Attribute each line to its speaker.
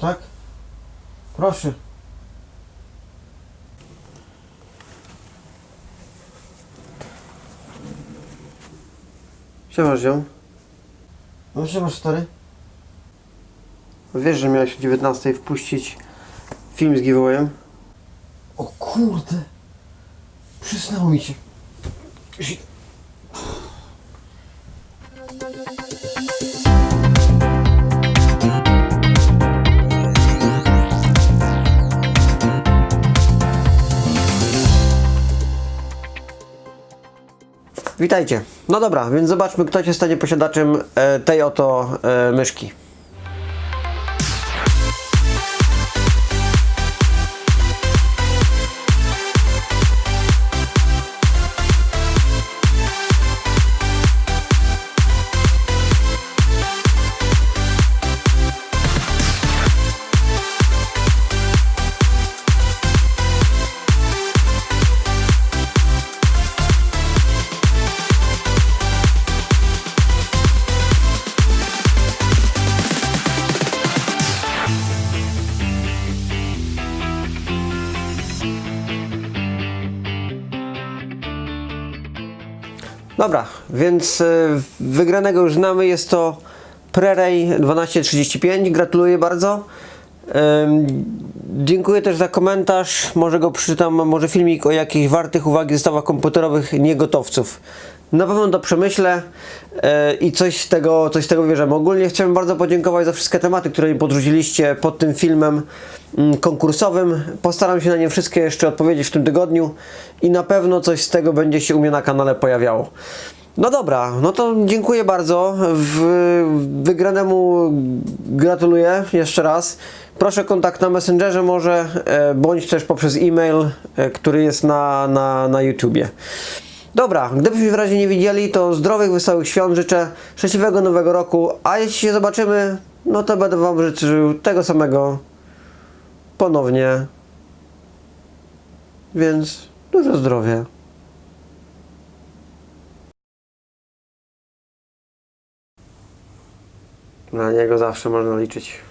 Speaker 1: Tak? Proszę.
Speaker 2: Siema, ziom.
Speaker 1: No siema stary.
Speaker 2: Wiesz, że miałeś o 19 wpuścić film z giveawayem?
Speaker 1: O kurde. Przysnęło mi się.
Speaker 2: Witajcie. No dobra, więc zobaczmy, kto się stanie posiadaczem e, tej oto e, myszki. Dobra, więc e, wygranego już znamy. Jest to Preray 1235. Gratuluję bardzo. Dziękuję też za komentarz. Może go przeczytam, może filmik o jakichś wartych uwagi zestawach komputerowych niegotowców. Na pewno to przemyślę e, i coś z tego, coś z tego wierzę. Ogólnie chciałem bardzo podziękować za wszystkie tematy, które mi podrzuciliście pod tym filmem mm, konkursowym. Postaram się na nie wszystkie jeszcze odpowiedzieć w tym tygodniu i na pewno coś z tego będzie się u mnie na kanale pojawiało. No dobra, no to dziękuję bardzo. Wygranemu gratuluję jeszcze raz. Proszę kontakt na Messengerze może, e, bądź też poprzez e-mail, e, który jest na, na, na YouTubie. Dobra, gdybyśmy w razie nie widzieli, to zdrowych, wesołych świąt życzę, szczęśliwego nowego roku, a jeśli się zobaczymy, no to będę Wam życzył tego samego ponownie. Więc dużo zdrowia. Na niego zawsze można liczyć.